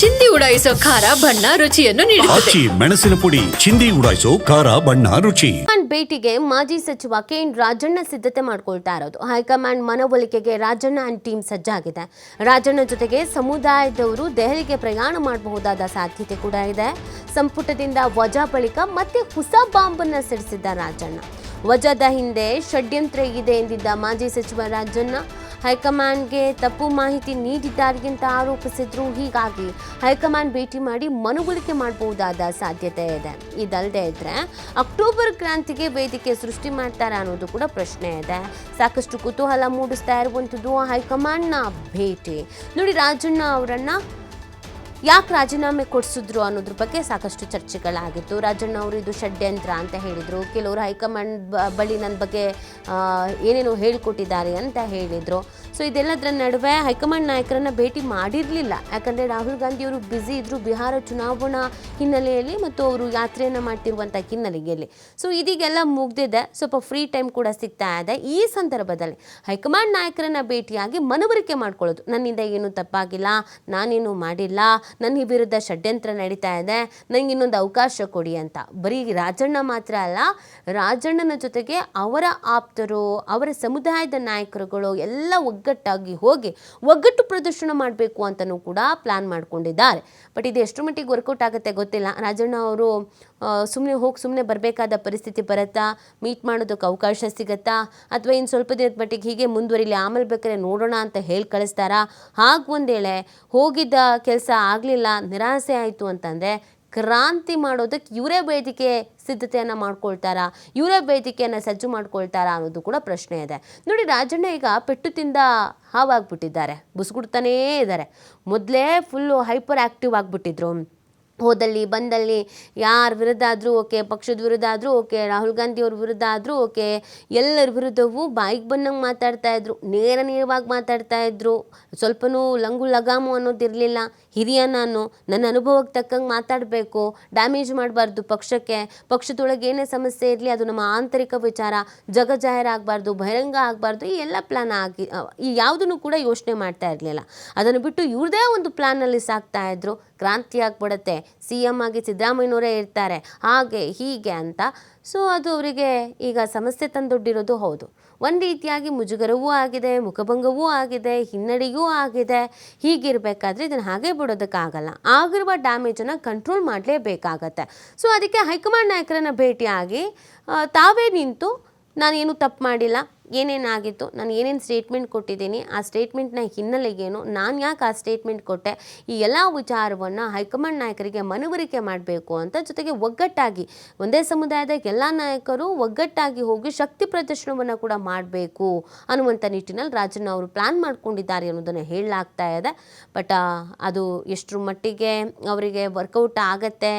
ಚಿಂದಿ ಉಡಾಯಿಸೋ ಖಾರ ಬಣ್ಣ ರುಚಿಯನ್ನು ನೀಡುತ್ತದೆ. ಆಚಿ ಮೆಣಸಿನ ಪುಡಿ ಚಿಂದಿ ಉಡಾಯಿಸೋ ಖಾರ ಬಣ್ಣ ರುಚಿ. ಹೈಕಮಾಂಡ್ ಭೇಟಿಗೆ ಮಾಜಿ ಸಚಿವ ಕೆ ಎನ್ ರಾಜಣ್ಣ ಸಿದ್ಧತೆ ಮಾಡ್ಕೊಳ್ತಾ ಇರೋದು. ಹೈಕಮಾಂಡ್ ಮನವೊಲಿಕೆಗೆ ರಾಜಣ್ಣ ಅಂಡ್ ಟೀಮ್ ಸಜ್ಜಾಗಿದೆ. ರಾಜಣ್ಣ ಜೊತೆಗೆ ಸಮುದಾಯದವರು ದೆಹಲಿಗೆ ಪ್ರಯಾಣ ಮಾಡಬಹುದಾದ ಸಾಧ್ಯತೆ ಕೂಡ ಇದೆ. ಸಂಪುಟದಿಂದ ವಜಾ ಬಳಿಕ ಮತ್ತೆ ಹೊಸ ಬಾಂಬನ್ನು ಸಿಡಿಸಿದ್ದ ರಾಜಣ್ಣ. ವಜಾದ ಹಿಂದೆ ಷಡ್ಯಂತ್ರ ಇದೆ ಎಂದಿದ್ದ ಮಾಜಿ ಸಚಿವ ರಾಜಣ್ಣ ಹೈಕಮಾಂಡ್ಗೆ ತಪ್ಪು ಮಾಹಿತಿ ನೀಡಿದ್ದಾರೆ ಅಂತ ಆರೋಪಿಸಿದ್ರು ಹೀಗಾಗಿ ಹೈಕಮಾಂಡ್ ಭೇಟಿ ಮಾಡಿ ಮನವೊಲಿಕೆ ಮಾಡಬಹುದಾದ ಸಾಧ್ಯತೆ ಇದೆ. ಇದಲ್ಲದೆ ಇದ್ರೆ ಅಕ್ಟೋಬರ್ ಕ್ರಾಂತಿಗೆ ವೇದಿಕೆ ಸೃಷ್ಟಿ ಮಾಡ್ತಾರೆ ಅನ್ನೋದು ಕೂಡ ಪ್ರಶ್ನೆ ಇದೆ. ಸಾಕಷ್ಟು ಕುತೂಹಲ ಮೂಡಿಸ್ತಾ ಇರುವಂಥದ್ದು ಹೈಕಮಾಂಡ್ನ ಭೇಟಿ. ನೋಡಿ ರಾಜಣ್ಣ ಅವರನ್ನ ಯಾಕೆ ರಾಜೀನಾಮೆ ಕೊಡಿಸಿದ್ರು ಅನ್ನೋದ್ರ ಬಗ್ಗೆ ಸಾಕಷ್ಟು ಚರ್ಚೆಗಳಾಗಿತ್ತು. ರಾಜಣ್ಣ ಅವರು ಇದು ಷಡ್ಯಂತ್ರ ಅಂತ ಹೇಳಿದರು. ಕೆಲವರು ಹೈಕಮಾಂಡ್ ಬಳಿ ನನ್ನ ಬಗ್ಗೆ ಏನೇನೋ ಹೇಳಿಕೊಟ್ಟಿದ್ದಾರೆ ಅಂತ ಹೇಳಿದರು. ಸೊ ಇದೆಲ್ಲದರ ನಡುವೆ ಹೈಕಮಾಂಡ್ ನಾಯಕರನ್ನು ಭೇಟಿ ಮಾಡಿರಲಿಲ್ಲ. ಯಾಕಂದರೆ ರಾಹುಲ್ ಗಾಂಧಿ ಅವರು ಬ್ಯುಸಿ ಇದ್ದರು ಬಿಹಾರ ಚುನಾವಣಾ ಹಿನ್ನೆಲೆಯಲ್ಲಿ ಮತ್ತು ಅವರು ಯಾತ್ರೆಯನ್ನು ಮಾಡ್ತಿರುವಂಥ ಹಿನ್ನೆಲೆಯಲ್ಲಿ. ಸೊ ಇದೀಗೆಲ್ಲ ಮುಗ್ದಿದೆ. ಸ್ವಲ್ಪ ಫ್ರೀ ಟೈಮ್ ಕೂಡ ಸಿಗ್ತಾ ಇದೆ. ಈ ಸಂದರ್ಭದಲ್ಲಿ ಹೈಕಮಾಂಡ್ ನಾಯಕರನ್ನು ಭೇಟಿಯಾಗಿ ಮನವರಿಕೆ ಮಾಡ್ಕೊಳ್ಳೋದು. ನನ್ನಿಂದ ಏನೂ ತಪ್ಪಾಗಿಲ್ಲ, ನಾನೇನು ಮಾಡಿಲ್ಲ ನನ್ನ ವಿರುದ್ಧ ಷಡ್ಯಂತ್ರ ನಡೀತಾ ಇದೆ ನನಗೆ ಇನ್ನೊಂದು ಅವಕಾಶ ಕೊಡಿ ಅಂತ. ಬರೀ ರಾಜಣ್ಣ ಮಾತ್ರ ಅಲ್ಲ, ರಾಜಣ್ಣನ ಜೊತೆಗೆ ಅವರ ಆಪ್ತರು, ಅವರ ಸಮುದಾಯದ ನಾಯಕರುಗಳು ಎಲ್ಲ ಒಗ್ಗಟ್ಟಾಗಿ ಹೋಗಿ ಒಗ್ಗಟ್ಟು ಪ್ರದರ್ಶನ ಮಾಡಬೇಕು ಅಂತಲೂ ಕೂಡ ಪ್ಲಾನ್ ಮಾಡ್ಕೊಂಡಿದ್ದಾರೆ. ಬಟ್ ಇದು ಎಷ್ಟು ಮಟ್ಟಿಗೆ ವರ್ಕೌಟ್ ಆಗುತ್ತೆ ಗೊತ್ತಿಲ್ಲ. ರಾಜಣ್ಣ ಅವರು ಸುಮ್ಮನೆ ಹೋಗಿ ಸುಮ್ಮನೆ ಬರಬೇಕಾದ ಪರಿಸ್ಥಿತಿ ಬರುತ್ತಾ? ಮೀಟ್ ಮಾಡೋದಕ್ಕೆ ಅವಕಾಶ ಸಿಗತ್ತಾ? ಅಥವಾ ಇನ್ನು ಸ್ವಲ್ಪ ದಿನದ ಮಟ್ಟಿಗೆ ಹೀಗೆ ಮುಂದುವರಿಲಿ, ಆಮೇಲೆ ಬೇಕಾದ್ರೆ ನೋಡೋಣ ಅಂತ ಹೇಳಿ ಕಳಿಸ್ತಾರಾ? ಹಾಗೆ ಒಂದೇಳೆ ಹೋಗಿದ್ದ ಕೆಲಸ ಆಗಲಿಲ್ಲ, ನಿರಾಸೆ ಆಯಿತು ಅಂತಂದರೆ ಕ್ರಾಂತಿ ಮಾಡೋದಕ್ಕೆ ಇವರೇ ವೇದಿಕೆ ಸಿದ್ಧತೆಯನ್ನು ಮಾಡ್ಕೊಳ್ತಾರಾ, ಇವರೇ ವೇದಿಕೆಯನ್ನು ಸಜ್ಜು ಮಾಡ್ಕೊಳ್ತಾರಾ ಅನ್ನೋದು ಕೂಡ ಪ್ರಶ್ನೆ ಇದೆ. ನೋಡಿ, ರಾಜಣ್ಣ ಈಗ ಪೆಟ್ಟು ತಿಂದ ಹಾವಾಗ್ಬಿಟ್ಟಿದ್ದಾರೆ, ಬುಸ್ಗುಡ್ತಾನೇ ಇದ್ದಾರೆ ಮೊದಲೇ ಫುಲ್ಲು ಹೈಪರ್ ಆ್ಯಕ್ಟಿವ್ ಆಗಿಬಿಟ್ಟಿದ್ರು. ಹೋದಲ್ಲಿ, ಬಂದಲ್ಲಿ, ಯಾರ ವಿರುದ್ಧ ಆದರೂ ಓಕೆ, ಪಕ್ಷದ ವಿರುದ್ಧ ಆದರೂ ಓಕೆ, ರಾಹುಲ್ ಗಾಂಧಿ ಅವ್ರ ವಿರುದ್ಧ ಆದರೂ ಓಕೆ, ಎಲ್ಲರ ವಿರುದ್ಧವೂ ಬಾಯಿಗೆ ಬಂದಂಗೆ ಮಾತಾಡ್ತಾ ಇದ್ರು, ನೇರ ನೇರವಾಗಿ ಮಾತಾಡ್ತಾ ಇದ್ರು. ಸ್ವಲ್ಪನೂ ಲಂಗು ಲಗಾಮು ಅನ್ನೋದಿರಲಿಲ್ಲ. ಹಿರಿಯ ನಾನು, ನನ್ನ ಅನುಭವಕ್ಕೆ ತಕ್ಕಂಗೆ ಮಾತಾಡಬೇಕು, ಡ್ಯಾಮೇಜ್ ಮಾಡಬಾರ್ದು ಪಕ್ಷಕ್ಕೆ. ಪಕ್ಷದೊಳಗೆ ಏನೇ ಸಮಸ್ಯೆ ಇರಲಿ ಅದು ನಮ್ಮ ಆಂತರಿಕ ವಿಚಾರ. ಜಗ ಜಾಹೀರಾಗಬಾರ್ದು ಬಹಿರಂಗ ಆಗಬಾರ್ದು, ಈ ಎಲ್ಲ ಪ್ಲಾನ್ ಆಗಿ ಈ ಯಾವುದನ್ನು ಕೂಡ ಯೋಚನೆ ಮಾಡ್ತಾ ಇರಲಿಲ್ಲ. ಅದನ್ನು ಬಿಟ್ಟು ಇವ್ರದೇ ಒಂದು ಪ್ಲಾನಲ್ಲಿ ಸಾಕ್ತಾ ಇದ್ರು, ಕ್ರಾಂತಿ ಆಗ್ಬಿಡುತ್ತೆ. ಸಿ ಎಂ ಆಗಿ ಸಿದ್ದರಾಮಯ್ಯನವರೇ ಇರ್ತಾರೆ. ಹಾಗೆ ಹೀಗೆ ಅಂತ. ಸೊ ಅದು ಅವರಿಗೆ ಈಗ ಸಮಸ್ಯೆ ತಂದೊಡ್ಡಿರೋದು ಹೌದು. ಒಂದು ರೀತಿಯಾಗಿ ಮುಜುಗರವೂ ಆಗಿದೆ, ಮುಖಭಂಗವೂ ಆಗಿದೆ, ಹಿನ್ನಡೆಯೂ ಆಗಿದೆ. ಹೀಗಿರಬೇಕಾದ್ರೆ ಇದನ್ನು ಹಾಗೆ ಬಿಡೋದಕ್ಕಾಗಲ್ಲ ಆಗಿರುವ ಡ್ಯಾಮೇಜನ್ನು ಕಂಟ್ರೋಲ್ ಮಾಡಲೇಬೇಕಾಗತ್ತೆ. ಸೊ ಅದಕ್ಕೆ ಹೈಕಮಾಂಡ್ ನಾಯಕರನ್ನು ಭೇಟಿಯಾಗಿ ತಾವೇ ನಿಂತು ನಾನೇನು ತಪ್ಪು ಮಾಡಿಲ್ಲ? ಏನೇನಾಗಿತ್ತು, ನಾನು ಏನೇನು ಸ್ಟೇಟ್ಮೆಂಟ್ ಕೊಟ್ಟಿದ್ದೀನಿ, ಆ ಸ್ಟೇಟ್ಮೆಂಟ್ನ ಹಿನ್ನೆಲೆಗೇನು ನಾನು ಯಾಕೆ ಆ ಸ್ಟೇಟ್ಮೆಂಟ್ ಕೊಟ್ಟೆ, ಈ ಎಲ್ಲ ವಿಚಾರವನ್ನು ಹೈಕಮಾಂಡ್ ನಾಯಕರಿಗೆ ಮನವರಿಕೆ ಮಾಡಬೇಕು ಅಂತ ಜೊತೆಗೆ ಒಗ್ಗಟ್ಟಾಗಿ, ಒಂದೇ ಸಮುದಾಯದ ಎಲ್ಲ ನಾಯಕರು ಒಗ್ಗಟ್ಟಾಗಿ ಹೋಗಿ ಶಕ್ತಿ ಪ್ರದರ್ಶನವನ್ನು ಕೂಡ ಮಾಡಬೇಕು ಅನ್ನುವಂಥ ನಿಟ್ಟಿನಲ್ಲಿ ರಾಜಣ್ಣ ಅವರು ಪ್ಲ್ಯಾನ್ ಮಾಡ್ಕೊಂಡಿದ್ದಾರೆ ಅನ್ನೋದನ್ನು ಹೇಳಲಾಗ್ತಾ ಇದೆ. ಬಟ್ ಅದು ಎಷ್ಟರ ಮಟ್ಟಿಗೆ ಅವರಿಗೆ ವರ್ಕೌಟ್ ಆಗತ್ತೆ